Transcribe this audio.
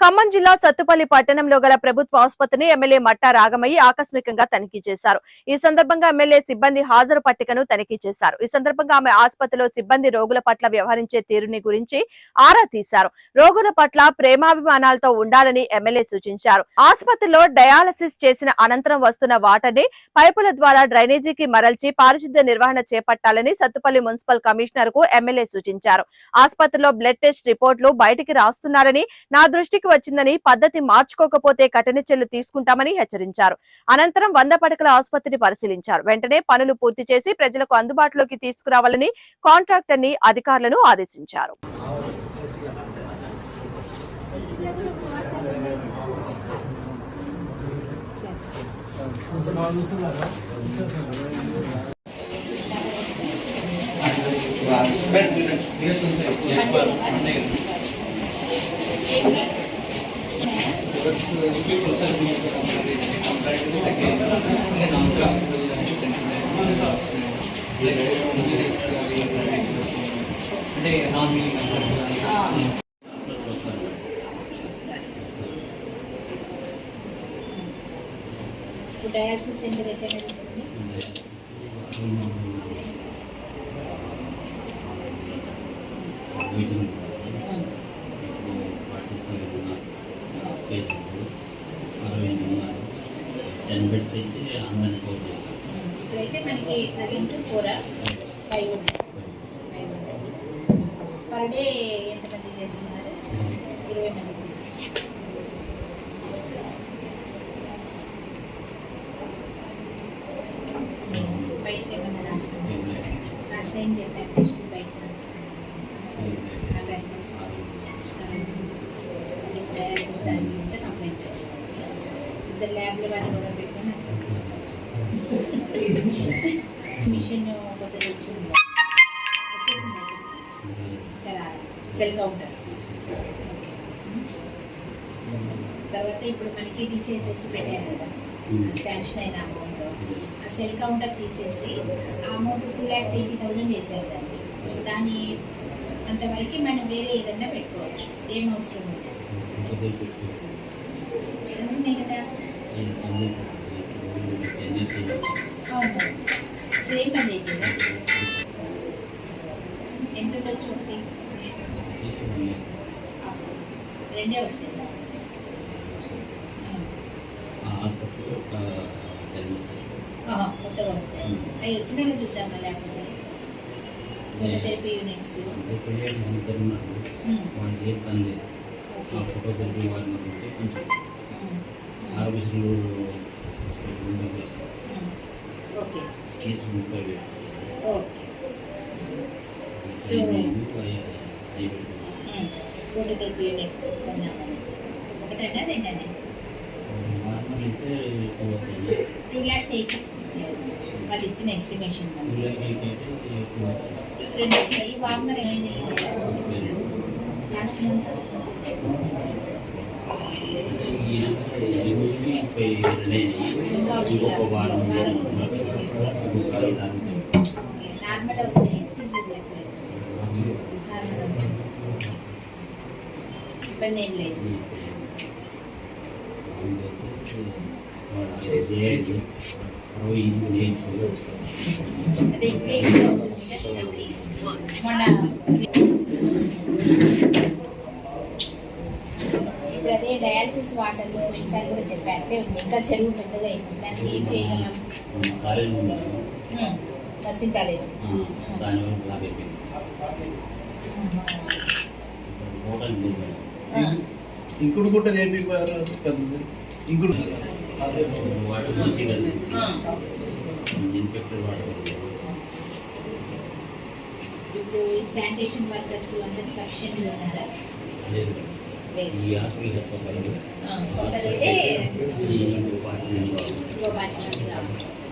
ఖమ్మం జిల్లా సత్తుపల్లి పట్టణంలో గల ప్రభుత్వ ఆసుపత్రిని ఎమ్మెల్యే మట్టా రాగమయ్యి ఆకస్మికంగా తనిఖీ చేశారు. ఈ సందర్భంగా ఎమ్మెల్యే సిబ్బంది హాజరు పట్టికను తనిఖీ చేశారు. ఈ సందర్భంగా ఆమె ఆసుపత్రిలో సిబ్బంది రోగుల పట్ల వ్యవహరించే తీరుని గురించి ఆరా తీశారు. రోగుల పట్ల ప్రేమాభిమానాలతో ఉండాలని ఎమ్మెల్యే సూచించారు. ఆసుపత్రిలో డయాలసిస్ చేసిన అనంతరం వస్తున్న వాటర్ని పైపుల ద్వారా డ్రైనేజీకి మరల్చి పారిశుద్ధ్య నిర్వహణ చేపట్టాలని సత్తుపల్లి మున్సిపల్ కమిషనర్కు ఎమ్మెల్యే సూచించారు. ఆసుపత్రిలో బ్లడ్ టెస్ట్ రిపోర్టులు బయటికి రాస్తున్నారని నా దృష్టికి వచ్చిందని పద్ధతి మార్చుకోకపోతే కఠిన చర్యలు తీసుకుంటామని హెచ్చరించారు. అనంతరం వంద పడకల ఆసుపత్రిని పరిశీలించారు. వెంటనే పనులు పూర్తి చేసి ప్రజలకు అందుబాటులోకి తీసుకురావాలని కాంట్రాక్టర్ని అధికారులను ఆదేశించారు. అంటే నాన్ ఇప్పుడు డయాలసిస్ సెంటర్ ఎట్లా నడుస్తుంది టెన్ బెడ్స్ అయితే అందరినీ కోర్ చేస్తాం ఇప్పుడైతే మనకి present four five per day ఎంతమంది చేస్తున్నారు ఇరవై మందికి చేస్తున్నారు బయటకి ఏమన్నా రాస్తుంది లాస్ట్ టైం చెప్పాను టెస్ట్ బయటకి రాస్తుంది డయాలసిస్ దాని గురించి కంప్లైంట్ ఇద్దరు ల్యాబ్ల పెట్టుకొని మిషన్ కొత్తది వచ్చింది. వచ్చేసింది? Cell counter. తర్వాత ఇప్పుడు మనకి డిసిహెచ్ఎస్ పెట్టారు కదా. శాంక్షన్ అయిన అమౌంట్. ఆ సెల్ కౌంటర్ తీసేసి ఆ amount two lakhs eighty thousand చేశారు దాన్ని. దాని అంతవరకు మనం వేరే ఏదన్నా పెట్టుకోవచ్చు. ఏం అవసరం లేదు. చిన్న ఉన్నాయి కదా. అవును అసలు ఎంత ఉండొచ్చు ఒకటి రెండే వస్తాయి హాస్పిటల్ కొత్తగా వస్తాయి అవి వచ్చినాక చూద్దామా లేకపోతే ఫోటోథెరపీ యూనిట్స్ వాళ్ళకి ఏం పని లేదు ఆ ఫోటోగ్రఫీ ఓకే కేసు ముప్పై వేలు ఓకే యూనిట్స్ పొందామని నార్మల్ అయితే ఎక్కువ వస్తాయి టూ ల్యాక్స్ ఎయిటీ వాళ్ళు ఇచ్చిన ఎస్టిమేషన్ రెండు వస్తాయి వార్మర్ లాస్ట్ మంత్ ఇంకొక వారం ఇంకొక దానికి నార్మల్ అవుతుంది ఎక్సైజ్ నార్మల్ ఇబ్బంది ఏం లేదు అరవై ఎనిమిది అదే ఇప్పుడే మొన్న ఇప్పుడు అదే డయాలసిస్ వాటర్ పోయినసారి కూడా చెప్పా అట్లే ఉంది. ఇంకా చెరువు పెద్దగా అయింది. దానికి ఏం చేయగలం నర్సింగ్ కాలేజ్. ఇంకుడు గుట్ట పెద్దది ఇంకుడు. వాటర్ మంచి కదా ఇన్ఫెక్టెడ్ వాటర్ ఇప్పుడు శానిటేషన్ వర్కర్స్ అందరికి సఫిషియెంట్గా ఉన్నారా? ఈ డిపార్ట్మెంట్ ఇంకో భాష మంది వస్తుంది